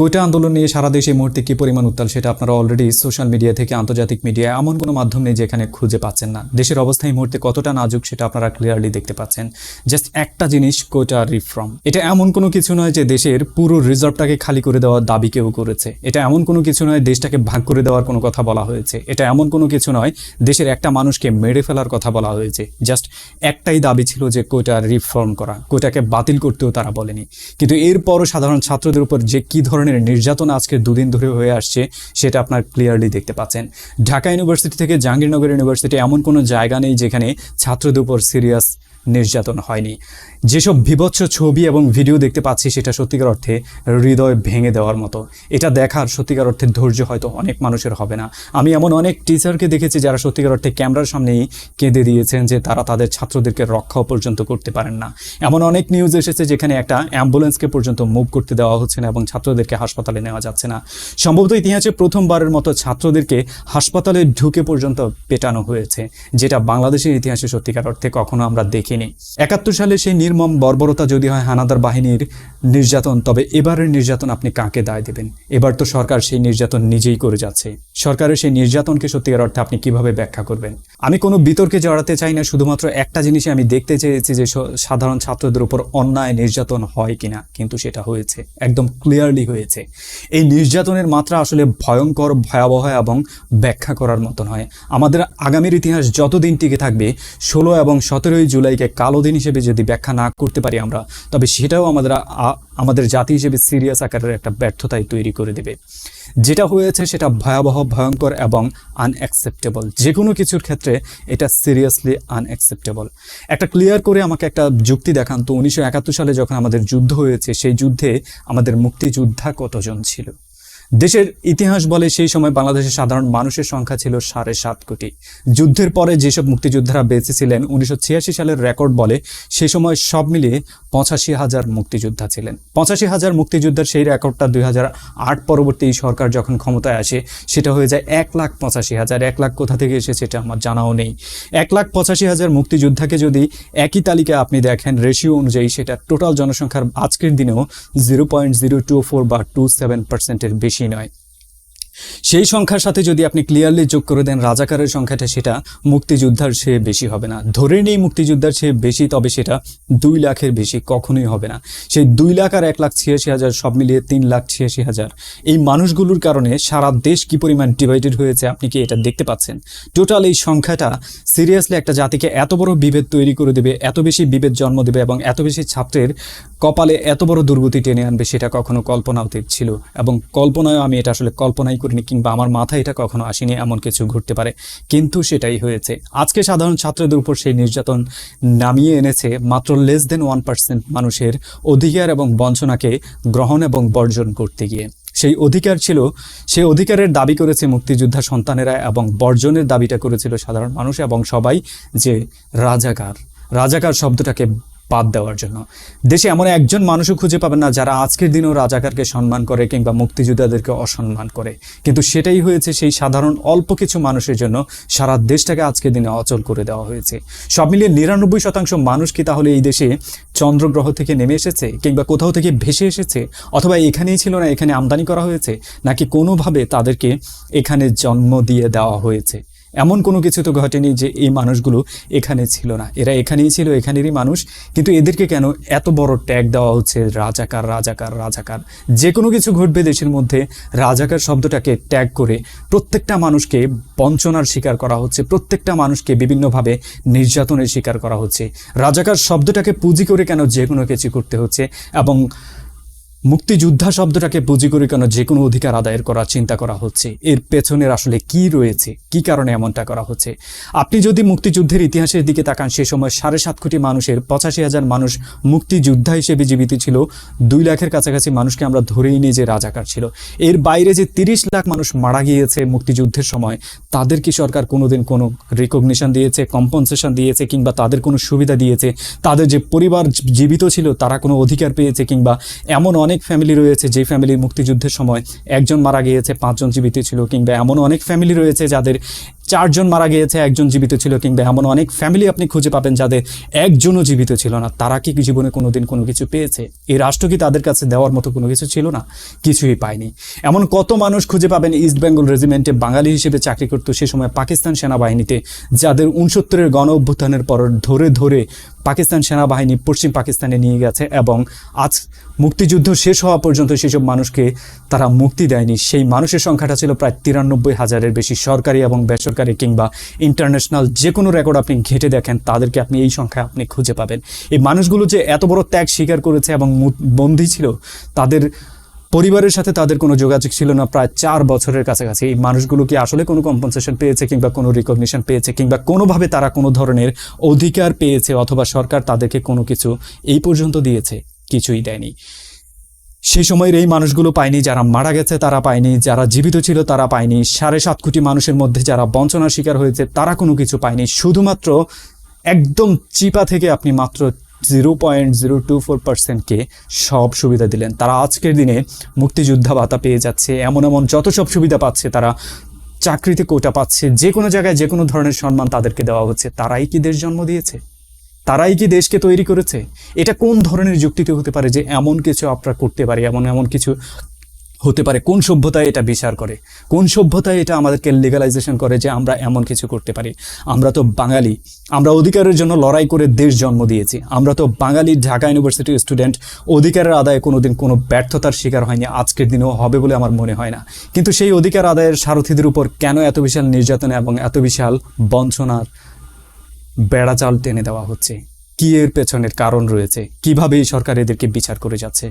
কোটা আন্দোলন নিয়ে সারা দেশে মুহূর্তে কি পরিমাণ উত্তাল সেটা আপনারা অলরেডি সোশ্যাল মিডিয়া থেকে, আন্তর্জাতিক মিডিয়া এমন কোনো মাধ্যম নেই যেখানে খুঁজে পাচ্ছেন না। দেশের অবস্থা এই মুহূর্তে কতটা নাজুক সেটা আপনারা ক্লিয়ারলি দেখতে পাচ্ছেন। জাস্ট একটা জিনিস, কোটা রিফর্ম এটা এমন কোনো কিছু নয় যে দেশের পুরো রিজার্ভটাকে খালি করে দেওয়ার দাবি কেউ করেছে। এটা এমন কোনো কিছু নয়, দেশটাকে ভাগ করে দেওয়ার কোনো কথা বলা হয়েছে। এটা এমন কোনো কিছু নয়, দেশের একটা মানুষকে মেরে ফেলার কথা বলা হয়েছে। জাস্ট একটাই দাবি ছিল যে কোটা রিফর্ম করা। কোটাকে বাতিল করতেও তারা বলেনি। কিন্তু এরপরও সাধারণ ছাত্রদের উপর যে কী ধরনের নির্যাতন আজকে দুদিন ধরে হয়ে আসছে, সেটা আপনার ক্লিয়ারলি দেখতে পাচ্ছেন। ঢাকা ইউনিভার্সিটি থেকে জাহাঙ্গীরনগর ইউনিভার্সিটি এমন কোনো জায়গা নেই যেখানে ছাত্রদের উপর সিরিয়াস নির্যাতন হয়নি। যেসব বিভৎস ছবি এবং ভিডিও দেখতে পাচ্ছি, সেটা সত্যিকার অর্থে হৃদয় ভেঙে দেওয়ার মতো। এটা দেখার সত্যিকার অর্থে ধৈর্য হয়তো অনেক মানুষের হবে না। আমি এমন অনেক টিচারকে দেখেছি যারা সত্যিকার অর্থে ক্যামেরার সামনেই কেঁদে দিয়েছেন যে তারা তাদের ছাত্রদেরকে রক্ষাও পর্যন্ত করতে পারেন না। এমন অনেক নিউজ এসেছে যেখানে একটা অ্যাম্বুলেন্সকে পর্যন্ত মুভ করতে দেওয়া হচ্ছে না এবং ছাত্রদেরকে হাসপাতালে নেওয়া যাচ্ছে না। সম্ভবত ইতিহাসে প্রথমবারের মতো ছাত্রদেরকে হাসপাতালে ঢুকে পর্যন্ত পেটানো হয়েছে, যেটা বাংলাদেশের ইতিহাসে সত্যিকার অর্থে কখনো আমরা দেখিনি একাত্তর সালে সেই নির্মম বর্বরতা যদি হয় হানাদার বাহিনীর নির্যাতন, তবে এবারের নির্যাতন আপনি কাকে দায় দেবেন? এবার তো সরকার সেই নির্যাতন নিজেই করে যাচ্ছে। সরকারের সেই নির্যাতনকে সত্যিকার অর্থে আপনি কীভাবে ব্যাখ্যা করবেন? আমি কোনো বিতর্কে জড়াতে চাই না, শুধুমাত্র একটা জিনিসই আমি দেখতে চেয়েছি যে সাধারণ ছাত্রদের উপর অন্যায় নির্যাতন হয় কিনা, কিন্তু সেটা হয়েছে, একদম ক্লিয়ারলি হয়েছে। এই নির্যাতনের মাত্রা আসলে ভয়ঙ্কর, ভয়াবহ এবং ব্যাখ্যা করার মতন হয়। আমাদের আগামীর ইতিহাস যতদিন টিকে থাকবে, ষোলো এবং সতেরোই জুলাইকে কালো দিন হিসেবে যদি ব্যাখ্যা না করতে পারি আমরা, তবে সেটাও আমাদের আমাদের জাতি হিসেবে সিরিয়াস আকারের একটা ব্যর্থতাই তৈরি করে দেবে। যেটা হয়েছে সেটা ভয়াবহ, ভয়ঙ্কর এবং আনঅ্যাকসেপ্টেবল যে কোনো কিছুর ক্ষেত্রে এটা সিরিয়াসলি আনঅ্যাকসেপ্টেবল একটা ক্লিয়ার করে আমাকে একটা যুক্তি দেখান তো, উনিশশো একাত্তর সালে যখন আমাদের যুদ্ধ হয়েছে, সেই যুদ্ধে আমাদের মুক্তিযোদ্ধা কতজন ছিল? দেশের ইতিহাস বলে সেই সময় বাংলাদেশের সাধারণ মানুষের সংখ্যা ছিল সাড়ে সাত কোটি। যুদ্ধের পরে যেসব মুক্তিযোদ্ধারা বেঁচে ছিলেন উনিশশো ছিয়াশি সালের রেকর্ড বলে সেই সময় সব মিলিয়ে পঁচাশি হাজার মুক্তিযোদ্ধা ছিলেন। পঁচাশি হাজার মুক্তিযোদ্ধার সেই রেকর্ডটা দুই আট পরবর্তী সরকার যখন ক্ষমতায় আসে, সেটা হয়ে যায় এক লাখ পঁচাশি হাজার। এক লাখ কোথা থেকে এসেছে সেটা আমার জানাও নেই। এক লাখ পঁচাশি হাজার মুক্তিযোদ্ধাকে যদি একই তালিকায় আপনি দেখেন, রেশিও অনুযায়ী সেটা টোটাল জনসংখ্যার আজকের দিনেও zero point zero two four বা টু সেভেন পার্সেন্টের বেশি। নয় সেই সংখ্যার সাথে যদি আপনি ক্লিয়ারলি যোগ করে দেন, রাজাকারের সংখ্যাটা সেটা মুক্তিযোদ্ধার চেয়ে বেশি হবে না। ধরে নেই মুক্তিযোদ্ধার চেয়ে বেশি, তবে সেটা দুই লাখের বেশি কখনোই হবে না। সেই দুই লাখ আর এক লাখ ছিয়াশি হাজার সব মিলিয়ে তিন লাখ ছিয়াশি হাজার। এই মানুষগুলোর কারণে সারা দেশ কি পরিমাণ ডিভাইডেড হয়েছে, আপনি কি এটা দেখতে পাচ্ছেন? টোটাল এই সংখ্যাটা সিরিয়াসলি একটা জাতিকে এত বড় বিভেদ তৈরি করে দেবে, এত বেশি বিভেদ জন্ম দেবে এবং এত বেশি ছাত্রের কপালে এত বড় দুর্গতি টেনে আনবে, সেটা কখনো কল্পনা অতীত ছিল। এবং কল্পনায় আমি এটা আসলে কল্পনাই করিনি কিংবা আমার মাথায় এটা কখনো আসেনি, এমন কিছু ঘটতে পারে। কিন্তু সেটাই হয়েছে। আজকে সাধারণ ছাত্রদের উপর সেই নির্যাতন নামিয়ে এনেছে মাত্র লেস দেন ওয়ান পার্সেন্ট মানুষের অধিকার এবং বঞ্চনাকে গ্রহণ এবং বর্জন করতে গিয়ে। সেই অধিকার ছিল সেই অধিকারের দাবি করেছে মুক্তিযোদ্ধা সন্তানেরা এবং বর্জনের দাবিটা করেছিল সাধারণ মানুষ এবং সবাই যে রাজাকার। রাজাকার শব্দটাকে বাদ দেওয়ার জন্য। দেশে এমন একজন মানুষও খুঁজে পাবেন না যারা আজকের দিনেও রাজাকারকে সম্মান করে কিংবা মুক্তিযোদ্ধাদেরকে অসম্মান করে। কিন্তু সেটাই হয়েছে সেই সাধারণ অল্প কিছু মানুষের জন্য সারা দেশটাকে আজকের দিনে অচল করে দেওয়া হয়েছে। সব মিলিয়ে নিরানব্বই শতাংশ মানুষ কি তাহলে এই দেশে চন্দ্রগ্রহ থেকে নেমে এসেছে কিংবা কোথাও থেকে ভেসে এসেছে? অথবা এখানেই ছিল না, এখানে আমদানি করা হয়েছে? নাকি কোনোভাবে তাদেরকে এখানে জন্ম দিয়ে দেওয়া হয়েছে? এমন কোনো কিছু তো ঘটেনি যে এই মানুষগুলো এখানে ছিল না। এরা এখানেই ছিল, এখানেরই মানুষ। কিন্তু এদেরকে কেন এত বড় ট্যাগ দেওয়া হচ্ছে? রাজাকার রাজাকার রাজাকার। যে কোনো কিছু ঘটবে দেশের মধ্যে, রাজাকার শব্দটাকে ট্যাগ করে প্রত্যেকটা মানুষকে বঞ্চনার শিকার করা হচ্ছে, প্রত্যেকটা মানুষকে বিভিন্নভাবে নির্যাতনের শিকার করা হচ্ছে। রাজাকার শব্দটাকে পুঁজি করে কেন যে কোনো কিছু করতে হচ্ছে? এবং মুক্তিযোদ্ধা শব্দটাকে পুঁজি করে কেন যে কোনো অধিকার আদায়ের করার চিন্তা করা হচ্ছে? এর পেছনের আসলে কি রয়েছে? কি কারণে এমনটা করা হচ্ছে? আপনি যদি মুক্তিযুদ্ধের ইতিহাসের দিকে তাকান, সে সময় সাড়ে সাত কোটি মানুষের পঁচাশি হাজার মানুষ মুক্তিযোদ্ধা হিসেবে জীবিত ছিল। দুই লাখের কাছাকাছি মানুষকে আমরা ধরেই নিয়ে যে রাজাকার ছিল। এর বাইরে যে তিরিশ লাখ মানুষ মারা গিয়েছে মুক্তিযুদ্ধের সময়, তাদের কি সরকার কোনোদিন কোনো রিকগনিশন দিয়েছে কম্পনসেশন দিয়েছে, কিংবা তাদের কোনো সুবিধা দিয়েছে? তাদের যে পরিবার জীবিত ছিল, তারা কোনো অধিকার পেয়েছে, কিংবা এমন অনেক ফ্যামিলি রয়েছে যে ফ্যামিলির মুক্তিযুদ্ধের সময় একজন মারা গিয়েছে, পাঁচজন জীবিত ছিল, কিংবা এমন অনেক ফ্যামিলি রয়েছে যাদের চারজন মারা গিয়েছে, একজন জীবিত ছিল কিংবা এমন অনেক ফ্যামিলি আপনি খুঁজে পাবেন যাদের একজনও জীবিত ছিল না। তারা কি জীবনে কোনোদিন কোনো কিছু পেয়েছে? এই রাষ্ট্র কি তাদের কাছে দেওয়ার মতো কোনো কিছু ছিল না? কিছুই পায়নি। এমন কত মানুষ খুঁজে পাবেন ইস্ট বেঙ্গল রেজিমেন্টে বাঙালি হিসেবে চাকরি করতো সে সময় পাকিস্তান সেনাবাহিনীতে, যাদের উনসত্তরের গণ অভ্যুত্থানের পর ধরে ধরে পাকিস্তান সেনাবাহিনী পশ্চিম পাকিস্তানে নিয়ে গেছে এবং আজ মুক্তিযুদ্ধ শেষ হওয়া পর্যন্ত সেসব মানুষকে তারা মুক্তি দেয়নি। সেই মানুষের সংখ্যাটা ছিল প্রায় তিরানব্বই হাজারের বেশি সরকারি এবং বেসরকারি কিংবা ইন্টারন্যাশনাল যে কোনো রেকর্ড আপনি ঘেটে দেখেন, তাদেরকে আপনি এই সংখ্যায় আপনি খুঁজে পাবেন। এই মানুষগুলো যে এত বড় ত্যাগ স্বীকার করেছে এবং বন্দী ছিল, তাদের পরিবারের সাথে তাদের কোনো যোগাযোগ ছিল না প্রায় চার বছরের কাছাকাছি। এই মানুষগুলো কি আসলে কোনো কম্পনসেশন পেয়েছে কিংবা কোনো রিকগনিশন পেয়েছে কিংবা কোনোভাবে তারা কোনো ধরনের অধিকার পেয়েছে অথবা সরকার তাদেরকে কোনো কিছু এই পর্যন্ত দিয়েছে? কিছুই দেয়নি। সেই সময়ের এই মানুষগুলো পায়নি, যারা মারা গেছে তারা পায়নি, যারা জীবিত ছিল তারা পায়নি, সাড়ে সাত কোটি মানুষের মধ্যে যারা বঞ্চনার শিকার হয়েছে তারা কোনো কিছু পায়নি। শুধুমাত্র একদম চিপা থেকে আপনি মাত্র zero point zero two four পার্সেন্টকে সব সুবিধা দিলেন। তারা আজকের দিনে মুক্তিযোদ্ধা ভাতা পেয়ে যাচ্ছে, এমন এমন যত সব সুবিধা পাচ্ছে তারা চাকরিতে কোটা পাচ্ছে, যে কোনো জায়গায় যে কোনো ধরনের সম্মান তাদেরকে দেওয়া হচ্ছে। তারাই কি দেশ জন্ম দিয়েছে? তারাই কি দেশকে তৈরি করেছে? এটা কোন ধরনের যুক্তিতে হতে পারে যে এমন কিছু আমরা করতে পারি, এমন এমন কিছু হতে পারে? কোন সভ্যতায় এটা বিচার করে? কোন সভ্যতায় এটা আমাদেরকে লিগালাইজেশন করে যে আমরা এমন কিছু করতে পারি? আমরা তো বাঙালি। আমরা অধিকারের জন্য লড়াই করে দেশ জন্ম দিয়েছি। আমরা তো বাঙালি ঢাকা ইউনিভার্সিটির স্টুডেন্ট অধিকারের আদায়ে কোনোদিন কোনো ব্যর্থতার শিকার হয়নি। আজকের দিনেও হবে বলে আমার মনে হয় না। কিন্তু সেই অধিকার আদায়ের সারথীদের উপর কেন এত বিশাল নির্যাতন এবং এত বিশাল বঞ্চনার বেড়াজাল টেনে দেওয়া হচ্ছে। কি এর পেছনের কারণ রয়েছে? কীভাবে এই সরকার এদেরকে বিচার করে যাচ্ছে?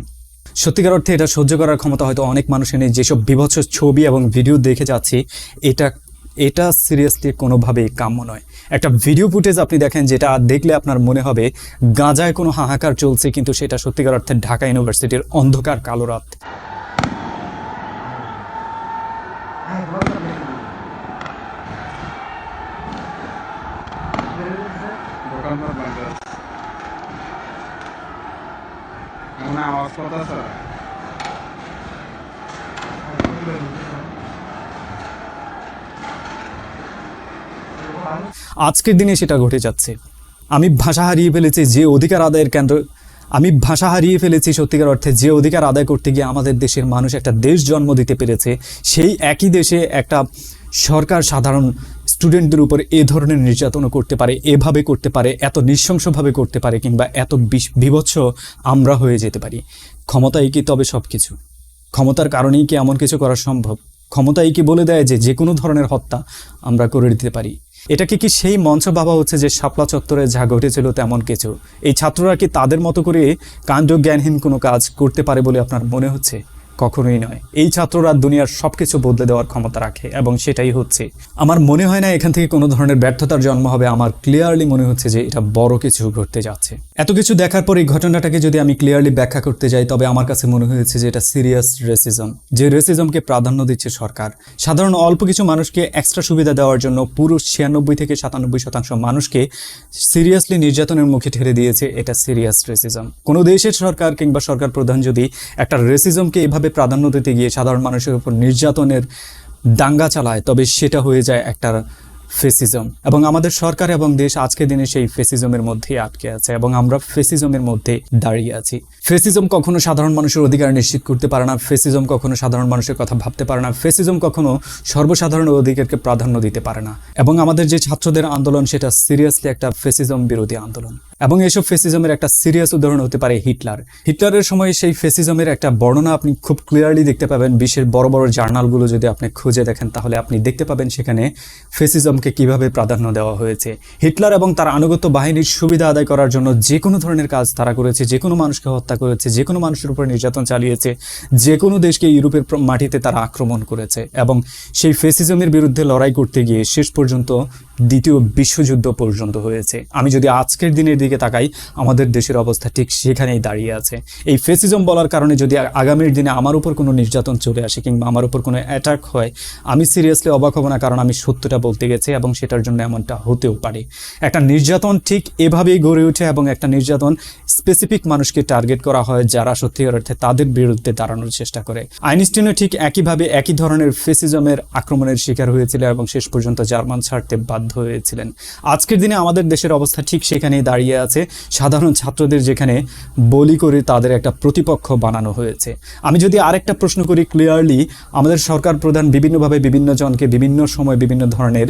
সত্যিকার অর্থে এটা সহ্য করার ক্ষমতা হয়তো অনেক মানুষের নেই যেসব বিভৎস ছবি এবং ভিডিও দেখে যাচ্ছি, এটা এটা সিরিয়াসলি কোনোভাবেই কাম্য নয়। একটা ভিডিও ফুটেজ আপনি দেখেন যেটা দেখলে আপনার মনে হবে, গাঁজায় কোনো হাহাকার চলছে কিন্তু সেটা সত্যিকার অর্থে ঢাকা ইউনিভার্সিটির অন্ধকার কালো রাত। আছে। এমন আওয়াজ কথা আছে? আজকের দিনে সেটা ঘটে যাচ্ছে। আমি ভাষা হারিয়ে ফেলেছি যে অধিকার আদায়ের কেন্দ্র, আমি ভাষা হারিয়ে ফেলেছি সত্যিকার অর্থে যে অধিকার আদায় করতে গিয়ে আমাদের দেশের মানুষ একটা দেশ জন্ম দিতে পেরেছে, সেই একই দেশে একটা সরকার সাধারণ স্টুডেন্টদের উপর এ ধরনের নির্যাতনও করতে পারে, এভাবে করতে পারে, এত নৃশংসভাবে করতে পারে কিংবা এত বিভৎস আমরা হয়ে যেতে পারি। ক্ষমতাই কি তবে সব কিছু ক্ষমতার কারণেই কি এমন কিছু করা সম্ভব? ক্ষমতাই কি বলে দেয় যে যে কোনো ধরনের হত্যা আমরা করে দিতে পারি? এটাকে কি সেই মঞ্চ ভাবা হচ্ছে যে শাপলা চত্বরে যা ঘটেছিল তেমন কিছু? এই ছাত্ররা কি তাদের মতো করে কাণ্ড জ্ঞানহীন কোনো কাজ করতে পারে বলে আপনার মনে হচ্ছে? কখনোই নয়। এই ছাত্ররা দুনিয়ার সব কিছু বদলে দেওয়ার ক্ষমতা রাখে এবং সেটাই হচ্ছে। আমার মনে হয় না এখান থেকে কোনো ধরনের ব্যর্থতার জন্ম হবে। আমার ক্লিয়ারলি মনে হচ্ছে যে এটা বড় কিছু ঘটতে যাচ্ছে। এত কিছু দেখার পর এই ঘটনাটাকে যদি আমি ক্লিয়ারলি ব্যাখ্যা করতে যাই, তবে আমার কাছে মনে হয়েছে যে এটা সিরিয়াস রেসিজম যে রেসিজমকে প্রাধান্য দিচ্ছে সরকার। সাধারণ অল্প কিছু মানুষকে এক্সট্রা সুবিধা দেওয়ার জন্য পুরো ছিয়ানব্বই থেকে সাতানব্বই শতাংশ মানুষকে সিরিয়াসলি নির্যাতনের মুখে ঠেলে দিয়েছে এটা সিরিয়াস রেসিজম কোনো দেশের সরকার কিংবা সরকার প্রধান যদি একটা রেসিজমকে এভাবে প্রাধান্য দিতে গিয়ে সাধারণ মানুষের উপর নির্যাতনের দাঙ্গা চালায়, তবে সেটা হয়ে যায় একটা ফেসিজম। এবং আমাদের সরকার এবং দেশ আজকে দিনে সেই ফেসিজমের মধ্যেই আটকে আছে এবং আমরা ফেসিজমের মধ্যে দাঁড়িয়ে আছি। ফেসিজম কখনো সাধারণ মানুষের অধিকার নিশ্চিত করতে পারে না, ফেসিজম কখনো সাধারণ মানুষের কথা ভাবতে পারে না, ফেসিজম কখনো সর্বসাধারণ অধিকারকে প্রাধান্য দিতে পারে না। এবং আমাদের যে ছাত্রদের আন্দোলন, সেটা সিরিয়াসলি একটা ফেসিজম বিরোধী আন্দোলন। এবং এসব ফেসিজমের একটা সিরিয়াস উদাহরণ হতে পারে হিটলার। হিটলারের সময় সেই ফেসিজমের একটা বর্ণনা আপনি খুব ক্লিয়ারলি দেখতে পাবেন। বিশ্বের বড় বড় জার্নালগুলো যদি আপনি খুঁজে দেখেন, তাহলে আপনি দেখতে পাবেন সেখানে ফেসিজমকে কীভাবে প্রাধান্য দেওয়া হয়েছে। হিটলার এবং তার আনুগত্য বাহিনীর সুবিধা আদায় করার জন্য যে কোনো ধরনের কাজ তারা করেছে, যে কোনো মানুষকে হত্যা করেছে, যে কোনো মানুষের উপর নির্যাতন চালিয়েছে, যে কোনো দেশকে ইউরোপের মাটিতে তারা আক্রমণ করেছে। এবং সেই ফেসিজমের বিরুদ্ধে লড়াই করতে গিয়ে শেষ পর্যন্ত দ্বিতীয় বিশ্বযুদ্ধ পর্যন্ত হয়েছে। আমি যদি আজকের দিনের দিকে তাকাই, আমাদের দেশের অবস্থা ঠিক সেখানেই দাঁড়িয়ে আছে। এই ফেসিজম বলার কারণে যদি আগামীর দিনে আমার উপর কোনো নির্যাতন চলে আসে কিংবা আমার উপর কোনো অ্যাটাক হয়, আমি সিরিয়াসলি অবাক হব না কারণ আমি সত্যটা বলতে গেছি এবং সেটার জন্য এমনটা হতেও পারে। একটা নির্যাতন ঠিক এভাবেই গড়ে ওঠে এবং একটা নির্যাতন স্পেসিফিক মানুষকে টার্গেট করা হয় যারা সত্যিকার অর্থে তাদের বিরুদ্ধে দাঁড়ানোর চেষ্টা করে। আইনস্টিনও ঠিক একইভাবে একই ধরনের ফেসিজমের আক্রমণের শিকার হয়েছিল এবং শেষ পর্যন্ত জার্মান ছাড়তে বাধ্য হয়েছিলেন। আজকের দিনে আমাদের দেশের অবস্থা ঠিক সেখানেই দাঁড়িয়ে আছে। সাধারণ ছাত্রদের যেখানে বলি করে তাদের একটা প্রতিপক্ষ বানানো হয়েছে। আমি যদি আরেকটা প্রশ্ন করি ক্লিয়ারলি, আমাদের সরকার প্রধান বিভিন্নভাবে বিভিন্ন জনকে বিভিন্ন সময় বিভিন্ন ধরনের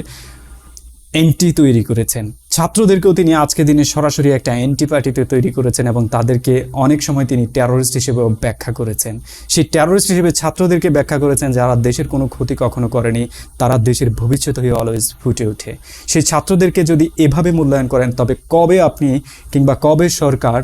এন্ট্রি তৈরি করেছেন। ছাত্রদেরকেও তিনি আজকে দিনে সরাসরি একটা অ্যান্টি পার্টিতে তৈরি করেছেন এবং তাদেরকে অনেক সময় তিনি টেরোরিস্ট হিসেবেও ব্যাখ্যা করেছেন। সেই টেরোরিস্ট হিসেবে ছাত্রদেরকে ব্যাখ্যা করেছেন যারা দেশের কোনো ক্ষতি কখনো করেনি, তারা দেশের ভবিষ্যৎ হয়ে অলওয়েজ ফুটে ওঠে। সেই ছাত্রদেরকে যদি এভাবে মূল্যায়ন করেন, তবে কবে আপনি কিংবা কবে সরকার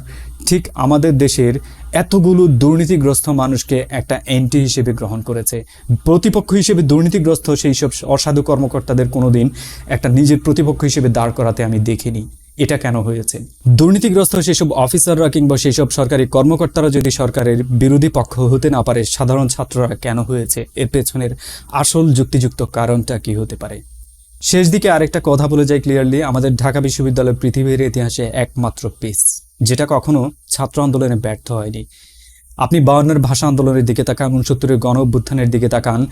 ঠিক আমাদের দেশের এতগুলো দুর্নীতিগ্রস্ত মানুষকে একটা এন্টি হিসেবে গ্রহণ করেছে। প্রতিপক্ষ হিসেবে দুর্নীতিগ্রস্ত সেই সব অসাধু কর্মকর্তাদের কোনোদিন একটা নিজের প্রতিপক্ষ হিসেবে দাঁড় করাতে আমি দেখিনি। এটা কেন হয়েছে? দুর্নীতিগ্রস্ত সেসব অফিসাররা কিংবা সেসব সরকারি কর্মকর্তারা যদি সরকারের বিরোধী পক্ষ হতে না পারে, সাধারণ ছাত্ররা কেন হয়েছে? এর পেছনের আসল যুক্তিযুক্ত কারণটা কি হতে পারে? শেষ দিকে আরেকটা কথা বলে যাই ক্লিয়ারলি আমাদের ঢাকা বিশ্ববিদ্যালয় পৃথিবীর ইতিহাসে একমাত্র পিস যেটা কখনো ছাত্র আন্দোলনে ব্যর্থ হয়নি। আপনি বাউন্নের ভাষা আন্দোলনের দিকে তাকান, উনসত্তরের গণ অভ্যুত্থানের দিকে তাকান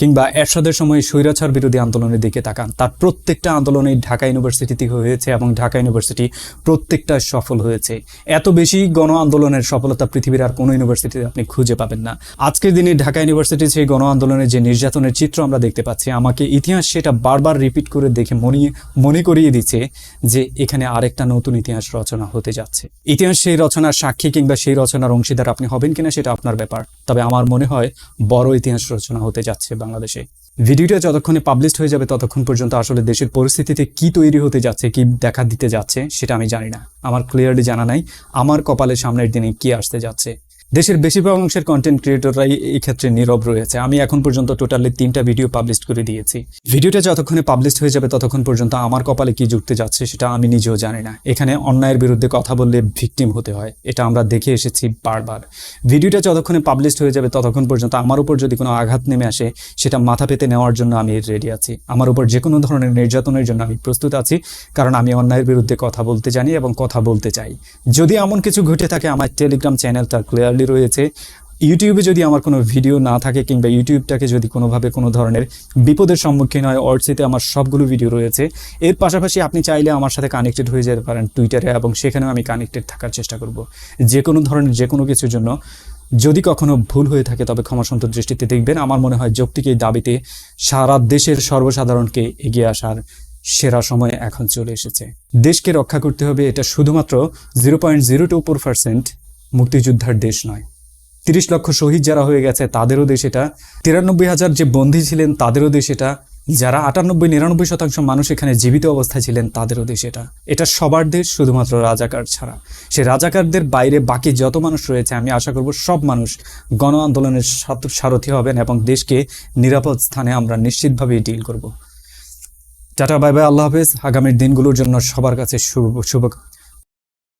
কিংবা এরশাদের সময় স্বৈরাচার বিরোধী আন্দোলনের দিকে তাকান। তার প্রত্যেকটা আন্দোলনে ঢাকা ইউনিভার্সিটিতে হয়েছে এবং ঢাকা ইউনিভার্সিটি প্রত্যেকটা সফল হয়েছে। এত বেশি গণ আন্দোলনের সফলতা পৃথিবীর আর কোনো ইউনিভার্সিটিতে আপনি খুঁজে পাবেন না। আজকের দিনে ঢাকা ইউনিভার্সিটির সেই গণ আন্দোলনের যে নির্যাতনের চিত্র আমরা দেখতে পাচ্ছি, আমাকে ইতিহাস সেটা বারবার রিপিট করে দেখে মনে মনে করিয়ে দিচ্ছে যে এখানে আরেকটা নতুন ইতিহাস রচনা হতে যাচ্ছে। ইতিহাস সেই রচনার সাক্ষী কিংবা সেই রচনার অংশীদার আপনি হবেন কিনা সেটা আপনার ব্যাপার। তবে আমার মনে হয় বড় ইতিহাস রচনা হতে যাচ্ছে বাংলাদেশে। ভিডিওটা যতক্ষণে পাবলিশড হয়ে যাবে ততক্ষণ পর্যন্ত আসলে দেশের পরিস্থিতিতে কি তৈরি হতে যাচ্ছে, কি দেখা দিতে যাচ্ছে, সেটা আমি জানি না। আমার ক্লিয়ারলি জানা নাই। আমার কপালের সামনের দিনে কি আসতে যাচ্ছে। দেশের বেশিরভাগ অংশের কন্টেন্ট ক্রিয়েটররাই এই ক্ষেত্রে নীরব রয়েছে। আমি এখন পর্যন্ত টোটালি তিনটা ভিডিও পাবলিশ করে দিয়েছি। ভিডিওটা যতক্ষণে পাবলিশড হয়ে যাবে ততক্ষণ পর্যন্ত আমার কপালে কি যুক্তে যাচ্ছে সেটা আমি নিজেও জানি না। এখানে অন্যায়ের বিরুদ্ধে কথা বললে ভিকটিম হতে হয়। এটা আমরা দেখে এসেছি বারবার। ভিডিওটা যতক্ষণে পাবলিশড হয়ে যাবে ততক্ষণ পর্যন্ত আমার উপর যদি কোনো আঘাত নেমে আসে, সেটা মাথা পেতে নেওয়ার জন্য আমি রেডি আছি। আমার উপর যে কোনো ধরনের নির্যাতনের জন্য আমি প্রস্তুত আছি, কারণ আমি অন্যায়ের বিরুদ্ধে কথা বলতে জানি এবং কথা বলতে চাই। যদি এমন কিছু ঘটে থাকে, আমার টেলিগ্রাম চ্যানেলটা ক্লিয়ারলি রয়েছে। ইউটিউবে যদি আমার কোনো ভিডিও না থাকে কিংবা ইউটিউবটাকে যদি কোনোভাবে কোনো ধরনের বিপদের সম্মুখীন হয় অর্চিতে আমার সবগুলো ভিডিও রয়েছে। এর পাশাপাশি আপনি চাইলে আমার সাথে কানেক্টেড হয়ে যেতে পারেন টুইটারে এবং সেখানেও আমি কানেক্টেড থাকার চেষ্টা করব। যে কোনো ধরনের, যে কোনো কিছুর জন্য। যদি কখনো ভুল হয়ে থাকে, তবে ক্ষমাসন্ত দৃষ্টিতে দেখবেন। আমার মনে হয় যৌক্তিক এই দাবিতে সারা দেশের সর্বসাধারণকে এগিয়ে আসার সেরা সময় এখন চলে এসেছে। দেশকে রক্ষা করতে হবে, এটা শুধুমাত্র zero point zero two four percent মুক্তিযোদ্ধার দেশ নয়। তিরিশ লক্ষ শহীদ যারা হয়ে গেছে, তাদেরও দেশ এটা। তিরানব্বই হাজার যে বন্দী ছিলেন, তাদেরও দেশ এটা। যারা আটানব্বই, নিরানব্বই শতাংশ মানুষ এখানে জীবিত অবস্থায় ছিলেন, তাদেরও দেশ এটা। এটা সবার দেশ, শুধুমাত্র রাজাকার ছাড়া। সে রাজাকারদের বাইরে বাকি যত মানুষ রয়েছে, আমি আশা করব সব মানুষ গণ আন্দোলনের সারথি হবেন এবং দেশকে নিরাপদ স্থানে আমরা নিশ্চিতভাবেই ডিল করব। টাটা, বাই বাই, আল্লাহ হাফেজ। আগামীর দিনগুলোর জন্য সবার কাছে শুভ শুভ